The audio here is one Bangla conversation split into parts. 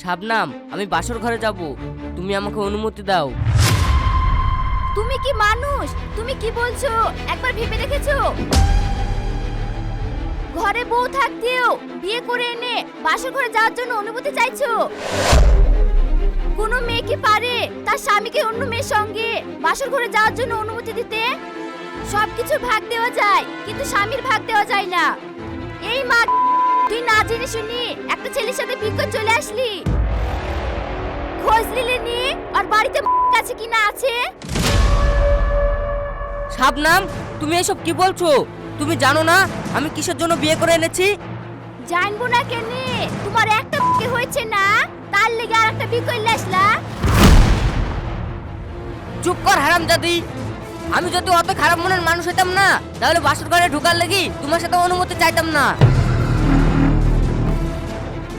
শাবনাম, আমি বাসর ঘরে যাব। তুমি আমাকে অনুমতি দাও। তুমি কি মানুষ? তুমি কি বলছো? একবার ভেবে দেখেছ? ঘরে বউ থাকতেও বিয়ে করে এনে বাসর ঘরে যাওয়ার জন্য অনুমতি চাইছো? কোনো মেয়ে কি পারে তার স্বামীকে অন্য মেয়ের সঙ্গে বাসর ঘরে যাওয়ার জন্য অনুমতি দিতে? সবকিছু ভাগ দেওয়া যায়, কিন্তু স্বামীর ভাগ দেওয়া যায় না। এই মা তুই না জেনে শুনি একটা ছেলের সাথে বিয়ে করে চলে আসলি। খোঁজ নিলে নি? আর বাড়িতে কাছে কি না আছে? শাবনাম তুমি এসব কি বলছো? তুমি জানো না আমি কিসের জন্য বিয়ে করে এনেছি? জানব না কেনে তোমার একটা বিয়ে হয়েছে না? তার লেগে আর একটা বিয়ে করলে আসলা? চুপ কর হারাম জাদি আমি যদি অত খারাপ মনের মানুষ হইতাম না তাহলে বাসর ঘরে ঢুকার লাগি তোমার সাথে অনুমতি চাইতাম না।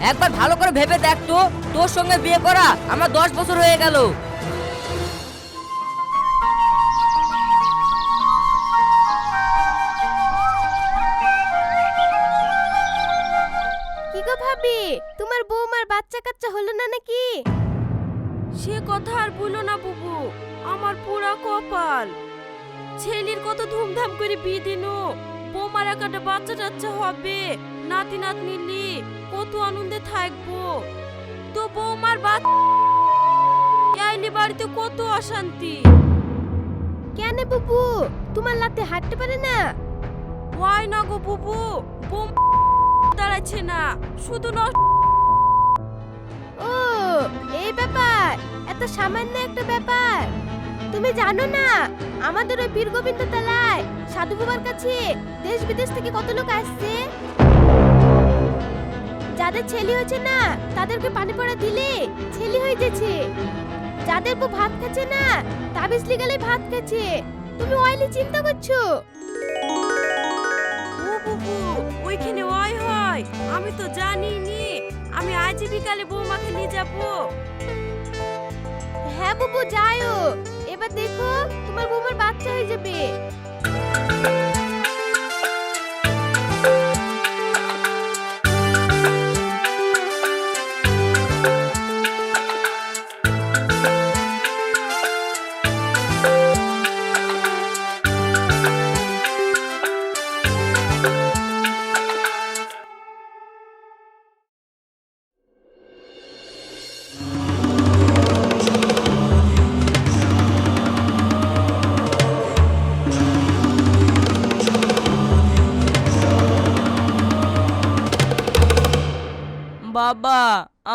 একবার ভালো করে ভেবে দেখ তো। তোর সঙ্গে বিয়ে করা আমার দশ বছর হয়ে গেল। কি গো ভাবি? তোমার বৌমার বাচ্চা কাচ্চা হলো না নাকি? সে কথা আর বলো না বুবু। আমার পুরা কপাল। ছেলের কত ধুমধাম করে বিয়ে দিনো। বৌমার একটা বাচ্চা টাচ্চা হবে। নাতি নাতনি নাতনিলি কত আনন্দে থাকব। তো বৌমার বাচ্চা বাড়িতে কত অশান্তি। কেন বুবু? তোমার লাতে হাঁটতে পারে না? হয় না গো বুবু বোম দাঁড়াচ্ছে না শুধু নষ্ট ও এই ব্যাপার এত সামান্য একটা ব্যাপার। তুমি জানো না আমাদের ওই বীর গোবিন্দ তলায় সাধু বাবার কাছে দেশ বিদেশ থেকে কত লোক আসছে? যাদের ছেলে হয়েছে না তাদেরকে পানি পড়া দিলে ছেলে হয়ে যাচ্ছে যাদের বউ ভাত খাচ্ছে না তাবিজ লিগালে ভাত খাচ্ছে। তুমি অয়েলি চিন্তা করছ? ও বুবু ওইখানে ওই হয়। আমি তো জানি নি আমি আজ বিকালে বৌমাকে নিয়ে যাব। হ্যাঁ বুবু যাইও। এবার দেখো তোমার বৌমার বাচ্চা হয়ে যাবে। বাবা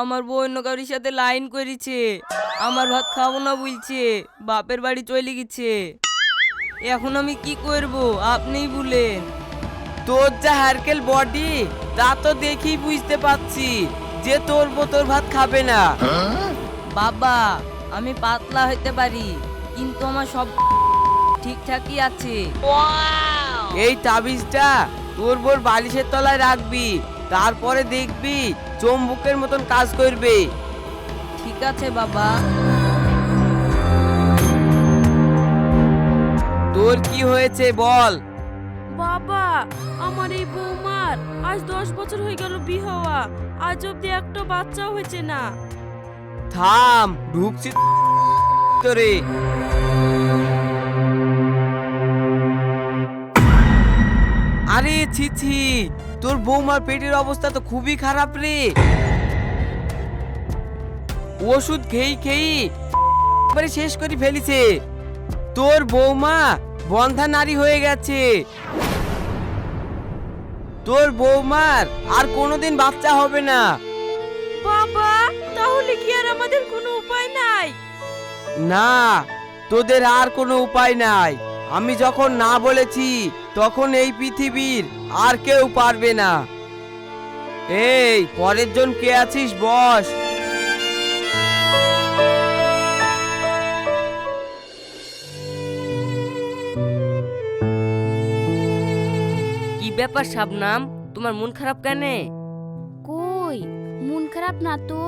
আমার বউ অন্য কারোর সাথে লাইন করেছে। আমার ভাত খাব না বলছে বাপের বাড়ি চলে গেছে। এখন আমি কি করব আপনিই বলেন। তোর যা হারকেল বডি তা তো দেখেই বুঝতে পারছি যে তোর বউ তোর ভাত খাবে না। বাবা আমি পাতলা হইতে পারি কিন্তু আমার সব ঠিকঠাকই আছে। এই তাবিজটা তোর বোর বালিশের তলায় রাখবি তারপরে দেখবি চম্বুকের মতন কাজ করবে। ঠিক আছে বাবা। তোর কি হয়েছে বল? বাবা আমার এই বৌমার আজ দশ বছর হয়ে গেল বিয়ে হওয়া। আজ অব্দি একটা বাচ্চাও হয়েছে না। থাম ঢুকছি তোরে। আরে ছি ছি। তোর বৌমার পেটের অবস্থা তো খুবই খারাপ রে। ওষুধ খেই খেই এবারে শেষ করে ফেলিছে। তোর বৌমা বন্ধা নারী হয়ে গেছে। তোর বৌমার আর কোনোদিন বাচ্চা হবে না। বাবা তাহলে কি আর আমাদের কোনো উপায় নাই? না তোদের আর কোনো উপায় নাই। আমি যখন না বলেছি তখন এই পৃথিবীর আর কেউ পারবে না। এই পরের জন কে আছিস বস? কি ব্যাপার শাবনাম? তোমার মন খারাপ কেন? কই? মন খারাপ না তো?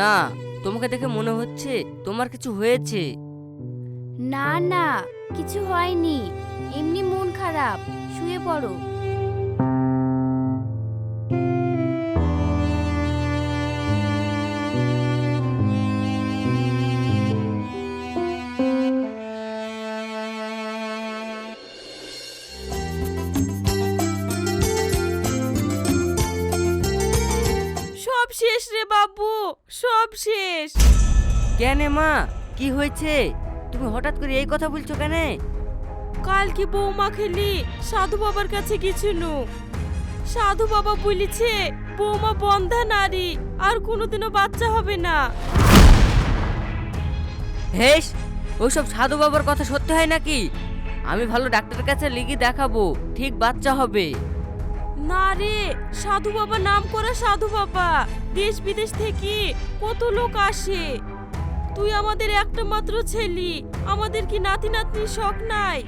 না তোমাকে দেখে মনে হচ্ছে তোমার কিছু হয়েছে। না না, কিছু হয়নি। এমনি মন খারাপ। শুয়ে পড়ো। সব শেষ রে বাবু, সব শেষ। কেন মা, কি হয়েছে? তুমি হঠাৎ করে এই কথা বলছো কেন? কাল কি বৌমা খেলি? সাধু বাবার কাছে গেছিল। সাধু বাবা বলেছে বৌমা বন্ধা নারী আর কোনোদিনও বাচ্চা হবে না। হেস ওইসব সাধু বাবার কথা সত্যি হয় নাকি? আমি ভালো ডাক্তারের কাছে লিখে দেখাবো ঠিক বাচ্চা হবে। না রে সাধু বাবা নাম করা সাধু বাবা। দেশ বিদেশ থেকে কত লোক আসে। তুই আমাদের একটা মাত্র ছেলি। আমাদের কি নাতি নাতনির শখ নাই?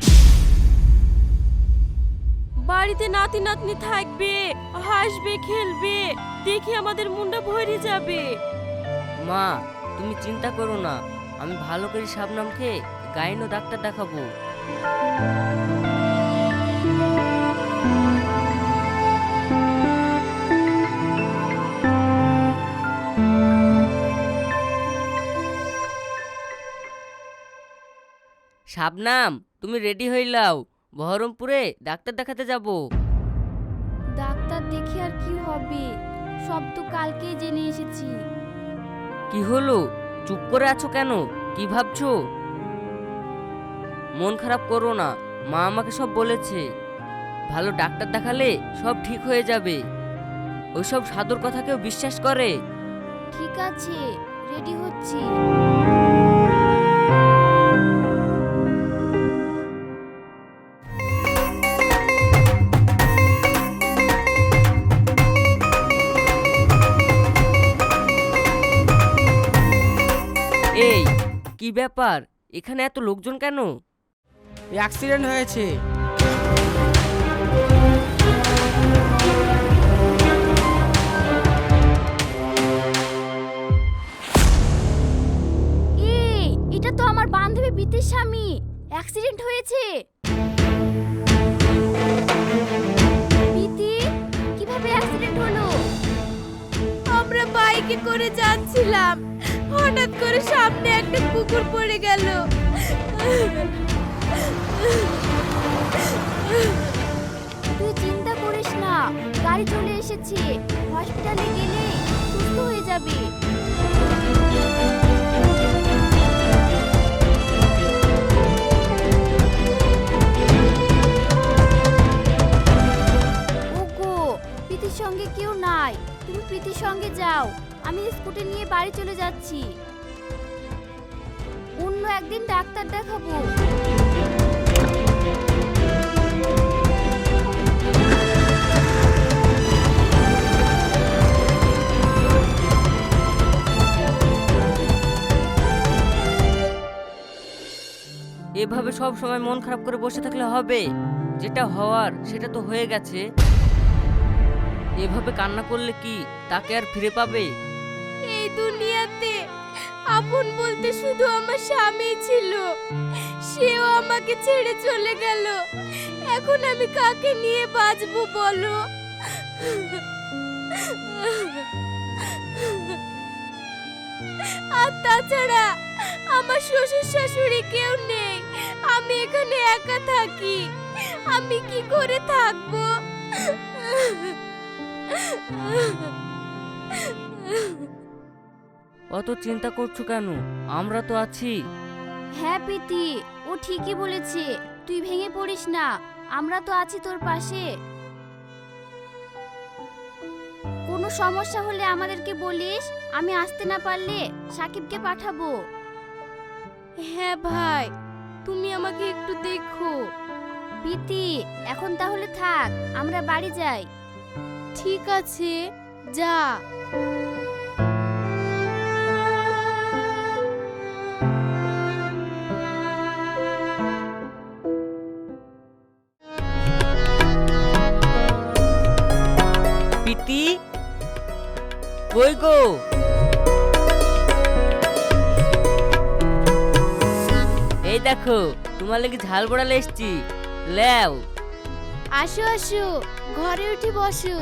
বাড়িতে নাতি নাতনি থাকবে, হাসবে, খেলবে, দেখে আমাদের মুন্ডা ভরে যাবে। মা, তুমি চিন্তা করো না, আমি ভালো করে সাবনাম খেয়ে গাইনো ডাক্তার দেখাবো। শাবনাম তুমি রেডি হইলাও বহরমপুরে ডাক্তার দেখাতে যাব। ডাক্তার দেখি আর কি হবে? সব তো কালকেই জেনে এসেছি। কি হলো? চুপ করে আছো কেন? কি ভাবছ? মন খারাপ করো না মা আমাকে সব বলেছে। ভালো ডাক্তার দেখালে সব ঠিক হয়ে যাবে। ওইসব সাধুর কথা কেউ বিশ্বাস করে? ঠিক আছে রেডি হচ্ছি। ব্যাপার? এখানে এত লোকজন কেন? অ্যাক্সিডেন্ট হয়েছে। এই এটা তো আমার বান্ধবী বিতির স্বামী। অ্যাক্সিডেন্ট হয়েছে। বিতি কীভাবে অ্যাক্সিডেন্ট হলো? আমরা বাইকে করে যাচ্ছিলাম। হঠাৎ করে সামনে একটা কুকুর পড়ে গেল। তুই চিন্তা করিস না, গাড়ি চলে এসেছে। হসপিটালে গেলে সুস্থ হয়ে যাবে। ওগো, প্রীতির সঙ্গে কেউ নাই। তুমি প্রীতির সঙ্গে যাও। আমি স্কুটি নিয়ে বাড়ি চলে যাচ্ছি। অন্য একদিন ডাক্তার দেখাবো। এভাবে সব সময় মন খারাপ করে বসে থাকলে হবে? যেটা হওয়ার সেটা তো হয়ে গেছে। এভাবে কান্না করলে কি তাকে আর ফিরে পাবে? এই দুনিয়াতে আপন বলতে শুধু আমার স্বামী ছিল। সেও আমাকে ছেড়ে চলে গেল। এখন আমি কাকে নিয়ে বাঁচবো বলো? আর তাছাড়া আমার শ্বশুর শাশুড়ি কেউ নেই। আমি এখানে একা থাকি। আমি কি করে থাকব? অত চিন্তা করছ কেন? আমরা তো আছি। হ্যাঁ প্রীতি ও ঠিকই বলেছে। তুই ভেঙে পড়িস না। আমরা তো আছি তোর পাশে। কোনো সমস্যা হলে আমাদেরকে বলিস আমি আসতে না পারলে সাকিবকে পাঠাবো। হ্যাঁ ভাই তুমি আমাকে একটু দেখো। প্রীতি এখন তাহলে থাক আমরা বাড়ি যাই। ঠিক আছে যা। দেখো তোমার লাগি ঝাল বড়ালে এসছি। লেও। আসো আসো ঘরে উঠে বসো।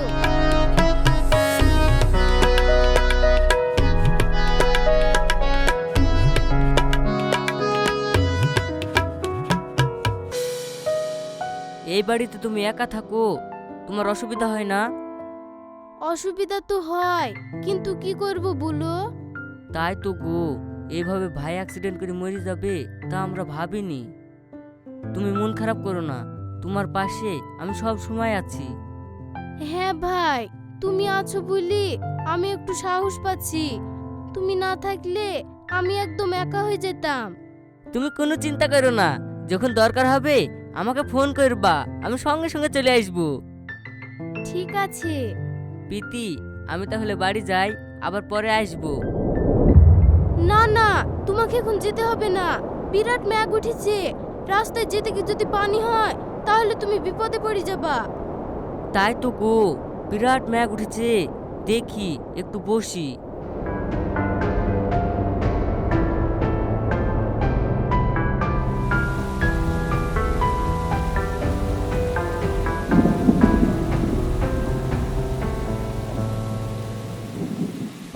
এই বাড়িতে তুমি একা থাকো তোমার অসুবিধা হয় না? অসুবিধা তো হয় কিন্তু কি করব বলো? তাই তো গো। এইভাবে ভাই অ্যাক্সিডেন্ট করে মরে যাবে তা আমরা ভাবিনি। তুমি মন খারাপ করো না তোমার পাশে আমি সব সময় আছি। হ্যাঁ ভাই তুমি আছো বলি আমি একটু সাহস পাচ্ছি। তুমি না থাকলে আমি একদম একা হয়ে যেতাম। তুমি কোনো চিন্তা করো না যখন দরকার হবে আমাকে ফোন করবা আমি সঙ্গে সঙ্গে চলে আসব। ঠিক আছে। প্রীতি আমি তাহলে বাড়ি যাই আবার পরে আসব। না না, তোমাকে এখন যেতে হবে না। বিরাট ম্যাগ উঠেছে। রাস্তায় যেতে গিয়ে যদি পানি হয়, তাহলে তুমি বিপদে পড়ে যাবা। তাই তো গো, বিরাট ম্যাগ উঠেছে। দেখি, একটু বসি।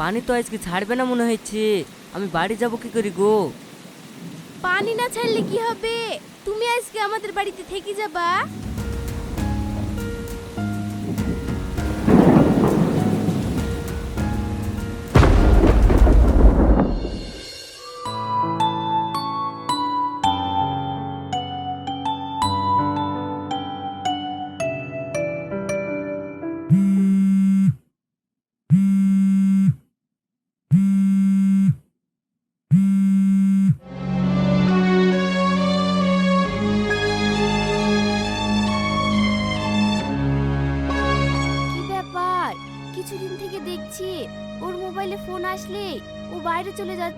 পানি তো আজকে ছাড়বে না মনে হচ্ছে। আমি বাড়ি যাব কি করি গো? পানি না ছাড়লে কি হবে? তুমি আজকে আমাদের বাড়িতে থেকে যাবা?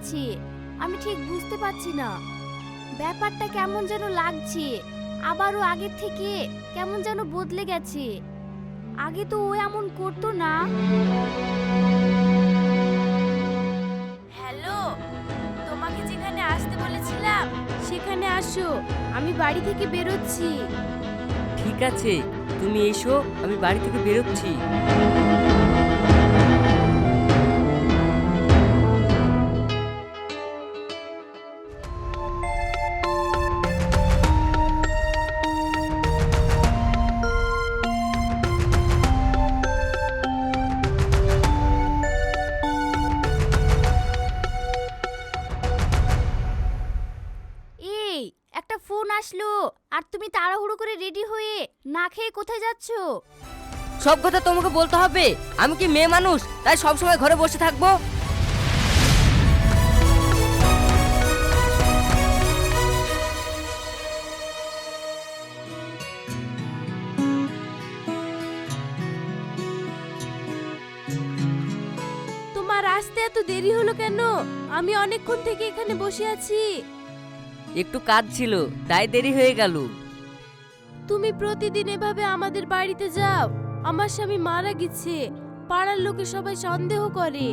যাচ্ছে আমি ঠিক বুঝতে পারছি না। ব্যাপারটা কেমন যেন লাগছে আবারও আগের থেকে কেমন যেন বদলে গেছে। আগে তো ও এমন করতো না। হ্যালো তোমাকে যেখানে আসতে বলেছিলাম সেখানে আসো আমি বাড়ি থেকে বেরোচ্ছি। ঠিক আছে তুমি এসো আমি বাড়ি থেকে বেরোচ্ছি। ফোন আসলো আর তুমি তাড়াহুড়ো করে রেডি হয়ে না খেয়ে কোথায় যাচ্ছো? সব কথা তোমাকে বলতে হবে। আমি কি মেয়ে মানুষ তাই সব সময় ঘরে বসে থাকব? তোমার আসতে এত দেরি হলো কেন? আমি অনেকক্ষণ থেকে এখানে বসে আছি। একটু কাজ ছিল তাই দেরি হয়ে গেল। তুমি প্রতিদিন এভাবে আমাদের বাড়িতে যাও আমার স্বামী মারা গেছে পাড়ার লোকে সবাই সন্দেহ করে।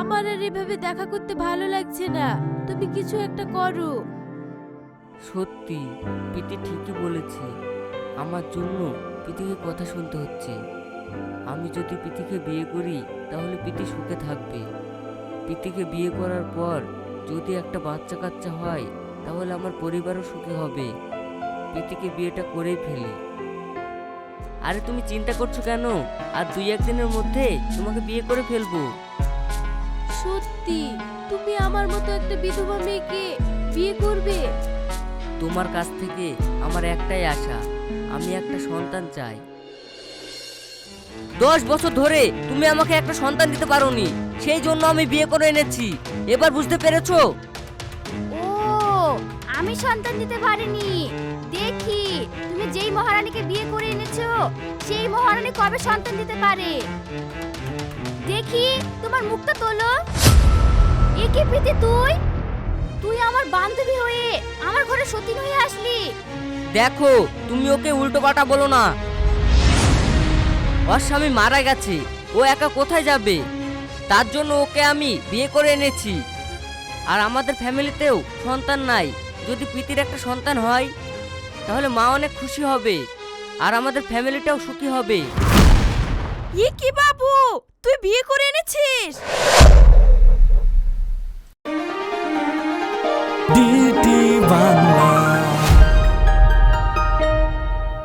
আমার আর এভাবে দেখা করতে ভালো লাগছে না তুমি কিছু একটা করো। সত্যি প্রীতি ঠিকই বলেছে আমার জন্য প্রীতিকে কথা শুনতে হচ্ছে। আমি যদি প্রীতিকে বিয়ে করি তাহলে প্রীতি সুখে থাকবে। প্রীতিকে বিয়ে করার পর যদি একটা বাচ্চা কাচ্চা হয় তাহলে আমার পরিবারও সুখী হবে। প্রীতিকে বিয়েটা করেই ফেলি। আরে তুমি চিন্তা করছ কেন? আর দুই একদিনের মধ্যে তোমাকে বিয়ে করে ফেলব। সত্যি? তুমি আমার মতো একটা বিধবা মেয়েকে বিয়ে করবে? তোমার কাছ থেকে আমার একটাই আশা আমি একটা সন্তান চাই। দশ বছর ধরে তুমি আমাকে একটা সন্তান দিতে পারোনি। সেই জন্য আমি বিয়ে করে এনেছি। এবার বুঝতে পেরেছ? ও আমি সন্তান দিতে পারিনি। দেখি তুমি যেই মহারানীকে বিয়ে করে এনেছো সেই মহারানী কবে সন্তান দিতে পারে? দেখি তোমার মুখটা তোলো। এ কি প্রীতি তুই? তুই আমার বান্ধবী হয়ে আমার ঘরে সতীন হয়ে আসলি। দেখো তুমি ওকে উল্টো পাটা বলো না। ওর স্বামী মারা গেছে ও একা কোথায় যাবে? তার জন্য ওকে আমি বিয়ে করে এনেছি। আর আমাদের ফ্যামিলিতেও সন্তান নাই। যদি প্রীতির একটা সন্তান হয় তাহলে মা অনেক খুশি হবে। আর আমাদের ফ্যামিলিটাও সুখী হবে। ই কি বাবু? তুই বিয়ে করে এনেছিস? ডিটি বাংলা